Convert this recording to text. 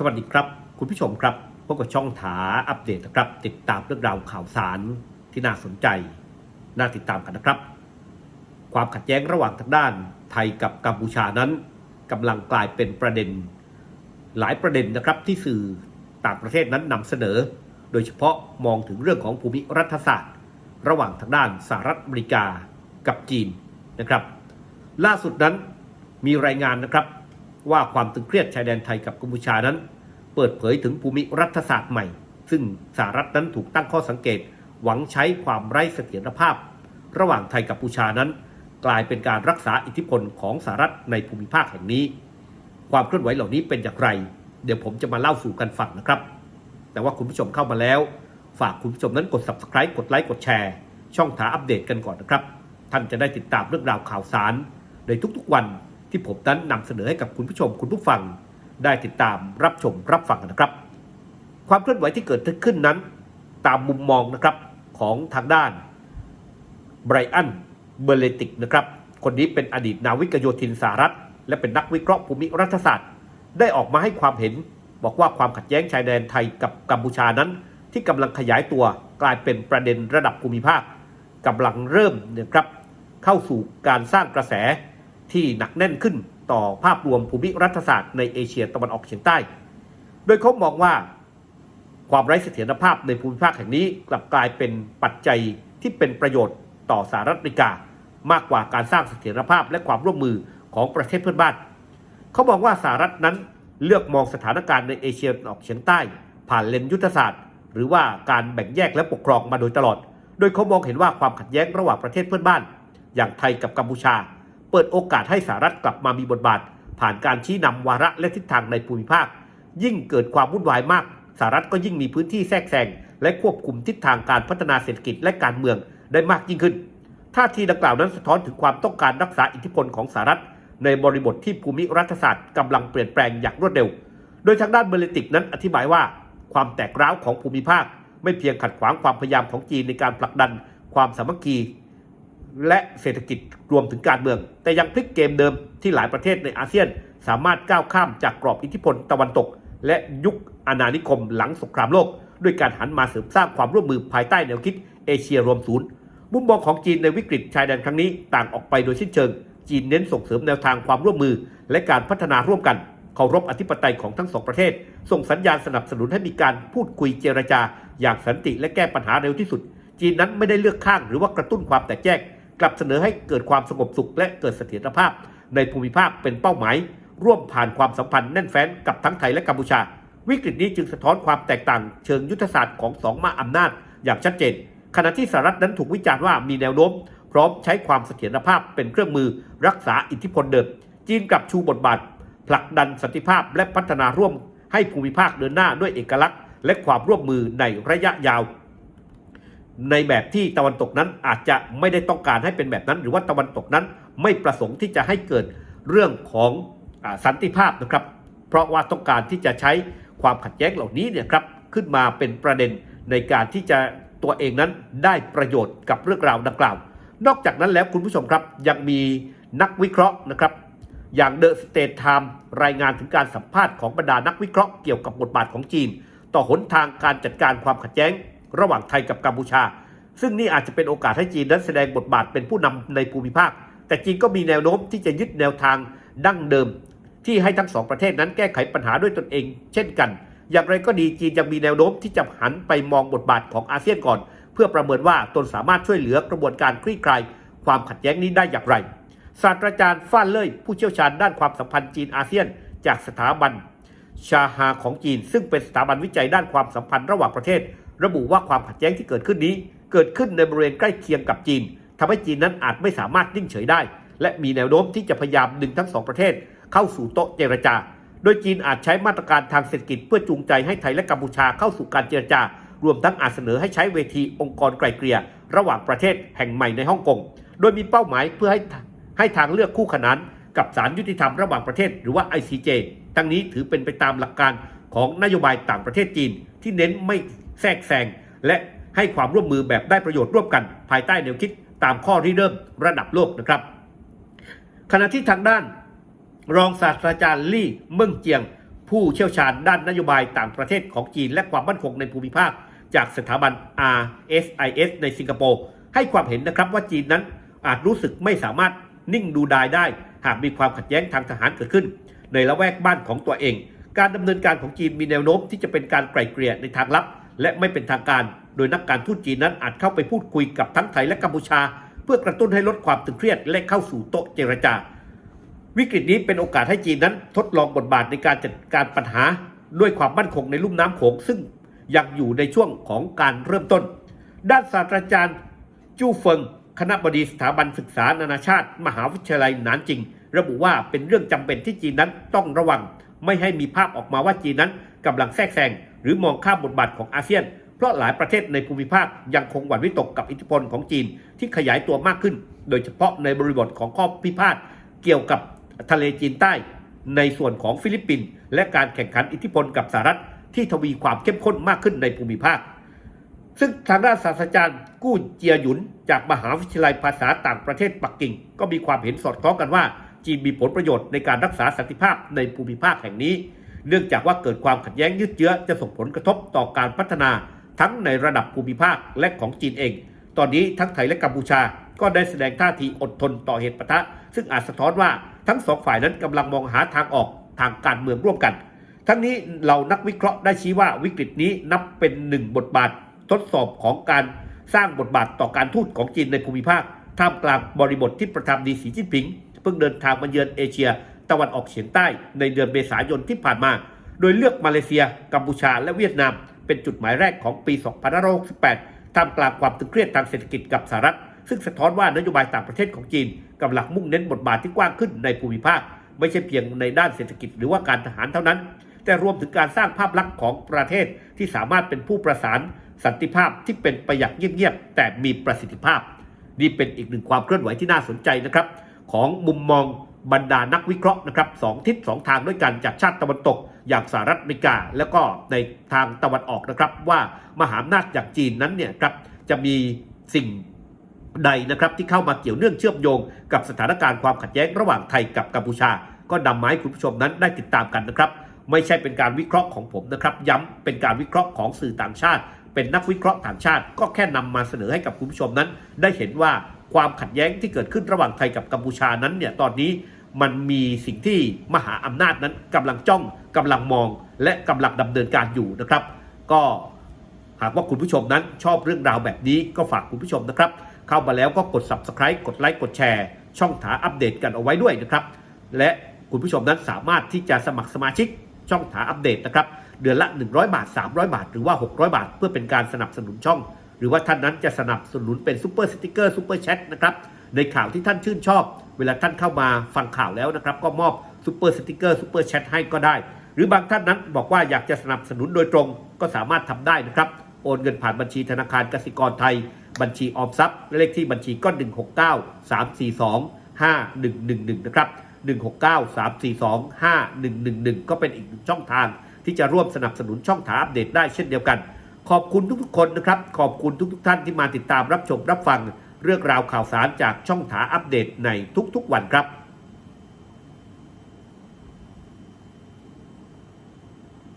สวัสดีครับ คุณผู้ชมครับพบกับช่องถาอัปเดตนะครับ ติดตามเรื่องราวข่าวสารที่น่าสนใจ น่าติดตามกันนะครับ ความขัดแย้งระหว่างทางด้านไทยกับกัมพูชานั้นกำลังกลายเป็นประเด็น หลายประเด็นนะครับที่สื่อต่างประเทศนั้นนำเสนอ โดยเฉพาะมองถึงเรื่องของภูมิรัฐศาสตร์ ระหว่างทางด้านสหรัฐอเมริกากับจีนนะครับ ล่าสุดนั้นมีรายงานนะครับ ว่าความตึงเครียดชายแดนไทยกับกัมพูชานั้น เปิดเผยถึงภูมิรัฐศาสตร์ใหม่ ซึ่งสหรัฐนั้นถูกตั้งข้อสังเกต หวังใช้ความไร้เสถียรภาพ ระหว่างไทยกับกัมพูชานั้น กลายเป็นการรักษาอิทธิพลของสหรัฐในภูมิภาคแห่งนี้ ความเคลื่อนไหวเหล่านี้เป็นอย่างไร เดี๋ยวผมจะมาเล่าสู่กันฟังนะครับ แต่ว่าคุณผู้ชมเข้ามาแล้ว ฝากคุณผู้ชมนั้นกด subscribe กดไลค์กดแชร์ช่องถาอัปเดตกันก่อนนะครับ ท่านจะได้ติดตามเรื่องราวข่าวสารในทุกๆวัน ที่ผมนั้นนำเสนอให้กับคุณผู้ชมคุณผู้ฟัง ได้ติดตามรับชมรับฟังนะครับ ความเคลื่อนไหวที่เกิดขึ้นนั้น ตามมุมมองนะครับของทางด้านไบรอันเบรเลติกนะครับ คนนี้เป็นอดีตนาวิกโยธินสหรัฐ และเป็นนักวิเคราะห์ภูมิรัฐศาสตร์ ได้ออกมาให้ความเห็น บอกว่าความขัดแย้งชายแดนไทยกับกัมพูชานั้น ที่กำลังขยายตัวกลายเป็นประเด็นระดับภูมิภาคกำลังเริ่มนี่ยครับเข้าสู่การสร้างกระแส ที่หนักแน่นขึ้นต่อภาพรวมภูมิรัฐศาสตร์ในเอเชียตะวันออกเฉียงใต้ โดยเขามองว่าความไร้เสถียรภาพในภูมิภาคแห่งนี้กลับกลายเป็นปัจจัยที่เป็นประโยชน์ต่อสหรัฐอเมริกา มากกว่าการสร้างเสถียรภาพและความร่วมมือของประเทศเพื่อนบ้าน เขาบอกว่าสหรัฐนั้นเลือกมองสถานการณ์ในเอเชียตะวันออกเฉียงใต้ ผ่านเลนยุทธศาสตร์ หรือว่าการแบ่งแยกและปกครองมาโดยตลอด โดยเขามองเห็นว่าความขัดแย้งระหว่างประเทศเพื่อนบ้าน อย่างไทยกับกัมพูชา เปิดโอกาสให้สหรัฐกลับมามีบทบาท ผ่านการชี้นำวาระและทิศทางในภูมิภาค ยิ่งเกิดความวุ่นวายมากสหรัฐก็ยิ่งมีพื้นที่แทรกแซงและควบคุมทิศทางการพัฒนาเศรษฐกิจและการเมืองได้มากยิ่งขึ้นท่าทีดังกล่าวนั้นสะท้อนถึงความต้องการรักษาอิทธิพลของสหรัฐ ในบริบทที่ภูมิรัฐศาสตร์กำลังเปลี่ยนแปลงอย่างรวดเร็ว โดยทางด้านเบลติกนั้นอธิบายว่า ความแตกร้าวของภูมิภาค ไม่เพียงขัดขวางความพยายามของจีนในการผลักดัน ความสามัคคี และเศรษฐกิจรวมถึงการเมือง แต่ยังพลิกเกมเดิมที่หลายประเทศในอาเซียน สามารถก้าวข้ามจากกรอบอิทธิพลตะวันตก และยุคอาณานิคมหลังสงครามโลก ด้วยการหันมาเสริมสร้างความร่วมมือภายใต้แนวคิดเอเชียรวมศูนย์มุมมองของจีนในวิกฤตชายแดนครั้งนี้ต่างออกไปโดยสิ้นเชิง จีนเน้นส่งเสริมแนวทางความร่วมมือ และการพัฒนาร่วมกันเคารพอธิปไตยของทั้งสองประเทศ ส่งสัญญาณสนับสนุนให้มีการพูดคุยเจรจา อย่างสันติและแก้ปัญหาเร็วที่สุด จีนนั้นไม่ได้เลือกข้างหรือว่ากระตุ้นความแตกแยก กลับเสนอให้เกิดความสงบสุขและเกิดเสถียรภาพ ในภูมิภาคเป็นเป้าหมาย ร่วมผ่านความสัมพันธ์แน่นแฟ้นกับทั้งไทยและกัมพูชา วิกฤตนี้จึงสะท้อนความแตกต่าง เชิงยุทธศาสตร์ของสองมหาอำนาจ อย่างชัดเจน ขณะที่สหรัฐนั้นถูกวิจารณ์ว่ามีแนวโน้ม พร้อมใช้ความเสถียรภาพเป็นเครื่องมือ รักษาอิทธิพลเดิม จีนกลับชูบทบาท ผลักดันสันติภาพและพัฒนาร่วม ให้ภูมิภาคเดินหน้าด้วยเอกลักษณ์ และความร่วมมือในระยะยาว ในแบบที่ตะวันตกนั้นอาจจะไม่ได้ต้องการให้เป็นแบบนั้น หรือว่าตะวันตกนั้นไม่ประสงค์ที่จะให้เกิดเรื่องของอสันติภาพนะครับ เพราะว่าต้องการที่จะใช้ความขัดแย้งเหล่านี้เนี่ยครับขึ้นมาเป็นประเด็นในการที่จะตัวเองนั้นได้ประโยชน์กับเรื่องราวดังกล่าว นอกจากนั้นแล้วคุณผู้ชมครับยังมีนักวิเคราะห์นะครับ อย่างเดอะสเตทไทม์รายงานถึงการสัมภาษณ์ของบรรดานักวิเคราะห์เกี่ยวกับบทบาทของจีน ต่อหนทางการจัดการความขัดแย้ง ระหว่างไทยกับกัมพูชา ซึ่งนี่อาจจะเป็นโอกาสให้จีนนั้นแสดงบทบาทเป็นผู้นำในภูมิภาค แต่จีนก็มีแนวโน้มที่จะยึดแนวทางดั้งเดิม ที่ให้ทั้งสองประเทศนั้นแก้ไขปัญหาด้วยตนเอง เช่นกัน อย่างไรก็ดีจีนยังมีแนวโน้มที่จะหันไปมองบทบาทของอาเซียนก่อน เพื่อประเมินว่าตนสามารถช่วยเหลือกระบวนการคลี่คลายความขัดแย้งนี้ได้อย่างไร ศาสตราจารย์ฟ้านเล่ยผู้เชี่ยวชาญด้านความสัมพันธ์จีนอาเซียน จากสถาบันชาฮาของจีน ซึ่งเป็นสถาบันวิจัยด้านความสัมพันธ์ระหว่างประเทศ ระบุว่าความขัดแย้งที่เกิดขึ้นนี้ เกิดขึ้นในบริเวณใกล้เคียงกับจีนทำให้จีนนั้นอาจไม่สามารถนิ่งเฉยได้ และมีแนวโน้มที่จะพยายามดึงทั้งสองประเทศ เข้าสู่โต๊ะเจรจา โดยจีนอาจใช้มาตรการทางเศรษฐกิจเพื่อจูงใจให้ไทยและกัมพูชาเข้าสู่การเจรจา รวมทั้งอาจเสนอให้ใช้เวทีองค์กรไกลเกลี่ยระหว่างประเทศแห่งใหม่ในฮ่องกง โดยมีเป้าหมายเพื่อให้ให้ทางเลือกคู่ขนานกับศาลยุติธรรมระหว่างประเทศหรือว่า ICJ ทั้งนี้ถือเป็นไปตามหลักการของนโยบายต่างประเทศจีนที่เน้นไม่ แทรกแซงและให้ความร่วมมือแบบได้ประโยชน์ร่วมกัน ภายใต้แนวคิดตามข้อริเริ่มระดับโลกนะครับ ขณะที่ทางด้าน รองศาสตราจารย์ลี่เมิงเจียง ผู้เชี่ยวชาญด้านนโยบายต่างประเทศของจีนและความมั่นคงในภูมิภาค จากสถาบัน RSIS ในสิงคโปร์ให้ความเห็นนะครับว่าจีนนั้นอาจรู้สึกไม่สามารถนิ่งดูดายได้ หากมีความขัดแย้งทางทหารเกิดขึ้น ในละแวกบ้านของตัวเอง การดำเนินการของจีนมีแนวโน้มที่จะเป็นการไกล่เกลี่ยในทางลับ และไม่เป็นทางการ โดยนักการทูตจีนนั้นอาจเข้าไปพูดคุยกับทั้งไทยและกัมพูชา เพื่อกระตุ้นให้ลดความตึงเครียดและเข้าสู่โต๊ะเจรจา วิกฤตนี้เป็นโอกาสให้จีนนั้นทดลองบทบาทในการจัดการปัญหา ด้วยความมั่นคงในลุ่มน้ำโขงซึ่งยังอยู่ในช่วงของการเริ่มต้น ด้านศาสตราจารย์จู้เฟิง คณะบดีสถาบันศึกษานานาชาติ มหาวิทยาลัยหนานจิง ระบุว่าเป็นเรื่องจำเป็นที่จีนนั้นต้องระวัง ไม่ให้มีภาพออกมาว่าจีนนั้นกำลังแทรกแซง หรือมองข้ามบทบาทของอาเซียน เพราะหลายประเทศในภูมิภาคยังคงหวั่นวิตกกับอิทธิพลของจีนที่ขยายตัวมากขึ้น โดยเฉพาะในบริบทของข้อพิพาทเกี่ยวกับทะเลจีนใต้ ในส่วนของฟิลิปปินส์และการแข่งขันอิทธิพลกับสหรัฐที่ทวีความเข้มข้นมากขึ้นในภูมิภาค ซึ่งทางด้านศาสตราจารย์กู้เจียหยุน จากมหาวิทยาลัยภาษาต่างประเทศปักกิ่ง ก็มีความเห็นสอดคล้องกันว่า จีนมีผลประโยชน์ในการรักษาสันติภาพในภูมิภาคแห่งนี้ เนื่องจากว่าเกิดความขัดแย้งยืดเยื้อจะส่งผลกระทบต่อการพัฒนาทั้งในระดับภูมิภาคและของจีนเอง ตอนนี้ทั้งไทยและกัมพูชาก็ได้แสดงท่าทีอดทนต่อเหตุปะทะ ซึ่งอาจสะท้อนว่าทั้งสองฝ่ายนั้นกำลังมองหาทางออกทางการเมืองร่วมกัน ทั้งนี้เรานักวิเคราะห์ได้ชี้ว่าวิกฤตนี้นับเป็นหนึ่งบทบาท ทดสอบของการสร้างบทบาทต่อการทูตของจีนในภูมิภาค ท่ามกลางบริบทที่ประธานาธิบดีสีจิ้นผิง เพิ่งเดินทางมาเยือนเอเชีย ตะวันออกเฉียงใต้ในเดือนเมษายนที่ผ่านมา โดยเลือกมาเลเซีย กัมพูชา และเวียดนาม เป็นจุดหมายแรกของปี 2568ท่ามกลางความตึงเครียดทางเศรษฐกิจกับสหรัฐ ซึ่งสะท้อนว่านโยบายต่างประเทศของจีนกำลังมุ่งเน้นบทบาทที่กว้างขึ้นในภูมิภาค ไม่ใช่เพียงในด้านเศรษฐกิจหรือว่าการทหารเท่านั้น แต่รวมถึงการสร้างภาพลักษณ์ของประเทศที่สามารถเป็นผู้ประสาน สันติภาพที่เป็นไปอย่างเงียบๆแต่มีประสิทธิภาพ นี่เป็นอีกหนึ่งความเคลื่อนไหวที่น่าสนใจนะครับ ของมุมมอง บรรดานักวิเคราะห์นะครับสองทิศสองทางด้วยกันจากชาติตะวันตก อย่างสหรัฐอเมริกา แล้วก็ในทางตะวันออกนะครับ ว่ามหาอำนาจอย่างจีนนั้นเนี่ยครับจะมีสิ่งใดนะครับที่เข้ามาเกี่ยวเนื่องเชื่อมโยง กับสถานการณ์ความขัดแย้งระหว่างไทยกับกัมพูชา ก็นำมาให้คุณผู้ชมนั้นได้ติดตามกันนะครับ ไม่ใช่เป็นการวิเคราะห์ของผมนะครับ ย้ำเป็นการวิเคราะห์ของสื่อต่างชาติ เป็นนักวิเคราะห์ต่างชาติ ก็แค่นำมาเสนอให้กับคุณผู้ชมนั้น ได้เห็นว่าความขัดแย้งที่เกิดขึ้นระหว่างไทยกับกัมพูชานั้นเนี่ยตอนนี้ มันมีสิ่งที่มหาอำนาจนั้นกำลังจ้องกำลังมองและกำลังดำเนินการอยู่นะครับ ก็หากว่าคุณผู้ชมนั้นชอบเรื่องราวแบบนี้ก็ฝากคุณผู้ชมนะครับ เข้ามาแล้วก็กด subscribe กดไลค์กดแชร์ ช่องถาอัปเดตกันเอาไว้ด้วยนะครับ และคุณผู้ชมนั้นสามารถที่จะสมัครสมาชิกช่องถาอัปเดตนะครับ เดือนละ 100 บาท 300 บาท หรือว่า 600 บาท เพื่อเป็นการสนับสนุนช่อง หรือว่าท่านนั้นจะสนับสนุนเป็นซูเปอร์สติกเกอร์ซูเปอร์แชทนะครับในข่าวที่ท่านชื่นชอบ เวลาท่านเข้ามาฟังข่าวแล้วนะครับ ก็มอบซูเปอร์สติกเกอร์ซูเปอร์แชทให้ก็ได้ หรือบางท่านนั้นบอกว่าอยากจะสนับสนุนโดยตรงก็สามารถทำได้นะครับ โอนเงินผ่านบัญชีธนาคารกสิกรไทย บัญชีออมทรัพย์เลขที่บัญชีก็169 342 5111นะครับ169 342 5111 ก็เป็นอีกช่องทางที่จะร่วมสนับสนุนช่องถาอัปเดตได้เช่นเดียวกัน ขอบคุณทุกๆคนนะครับ ขอบคุณทุกๆท่านที่มาติดตามรับชมรับฟัง เรื่องราวข่าวสารจากช่องถาอัปเดตในทุกๆวันครับ